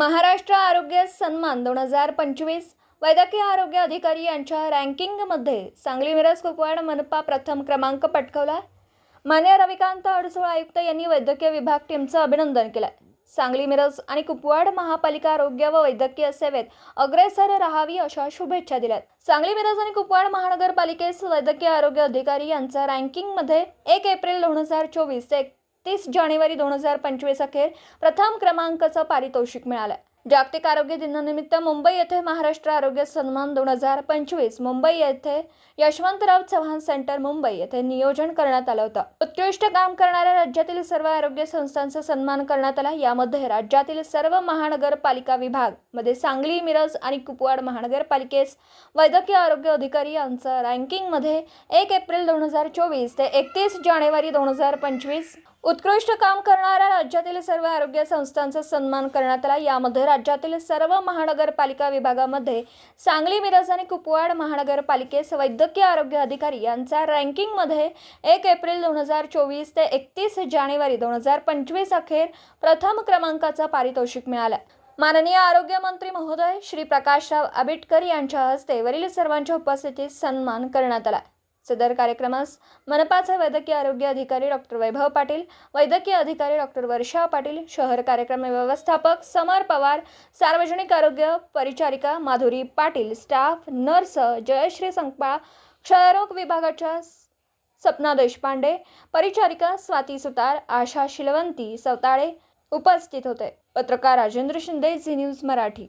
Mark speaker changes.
Speaker 1: महाराष्ट्र आरोग्य सन्मान दोन हजार पंचवीस वैद्यकीय आरोग्य अधिकारी यांच्या रँकिंगमध्ये सांगली मिरज कुपवाड मनपा प्रथम क्रमांक पटकवला. मान्य रविकांत अडसूळ आयुक्त यांनी वैद्यकीय विभाग टीमचं अभिनंदन केलं. सांगली मिरज आणि कुपवाड महापालिका आरोग्य व वैद्यकीय सेवेत अग्रेसर राहावी अशा शुभेच्छा दिल्यात. सांगली मिरज आणि कुपवाड महानगरपालिकेस वैद्यकीय आरोग्य अधिकारी यांचा रँकिंगमध्ये एक एप्रिल दोन हजार चोवीस ते तीस जानेवारी दोन हजार पंचवीस अखेर प्रथम क्रमांकाचं पारितोषिक मिळालं जागतिक आरोग्य दिनानिमित्त मुंबई येथे महाराष्ट्र आरोग्य सन्मान दोन हजार पंचवीस मुंबई येथे यशवंतराव चव्हाण सेंटर मुंबई येथे नियोजन करण्यात आलं होतं. उत्कृष्ट काम करणाऱ्या राज्यातील सर्व आरोग्य संस्थांचा सन्मान करण्यात आला. यामध्ये राज्यातील सर्व महानगरपालिका विभागमध्ये सांगली मिरज आणि कुपवाड महानगरपालिकेस वैद्यकीय आरोग्य अधिकारी यांचं रँकिंगमध्ये एक एप्रिल दोन हजार चोवीस ते एकतीस जानेवारी दोन हजार पंचवीस. उत्कृष्ट काम करणाऱ्या राज्यातील सर्व आरोग्य संस्थांचा सन्मान करण्यात आला. यामध्ये राज्यातील सर्व महानगरपालिका विभागामध्ये सांगली मिरज आणि कुपवाड महानगरपालिकेस वैद्यकीय आरोग्य अधिकारी यांचा रँकिंगमध्ये एक एप्रिल दोन हजार चोवीस ते एकतीस जानेवारी दोन हजार पंचवीस अखेर प्रथम क्रमांकाचा पारितोषिक मिळाला. माननीय आरोग्यमंत्री महोदय श्री प्रकाशराव आबिटकर यांच्या हस्ते वरील सर्वांच्या उपस्थितीत सन्मान करण्यात आला. सदर कार्यक्रमास मनपाचे वैद्यकीय आरोग्य अधिकारी डॉक्टर वैभव पाटील वैद्यकीय अधिकारी डॉक्टर वर्षा पाटील शहर कार्यक्रम व्यवस्थापक समर पवार सार्वजनिक आरोग्य परिचारिका माधुरी पाटील स्टाफ नर्स जयश्री संकपाळ क्षयरोग विभागाच्या सपना देशपांडे परिचारिका स्वाती सुतार आशा शिलवंती सवताळे उपस्थित होते. पत्रकार राजेंद्र शिंदे झी न्यूज मराठी.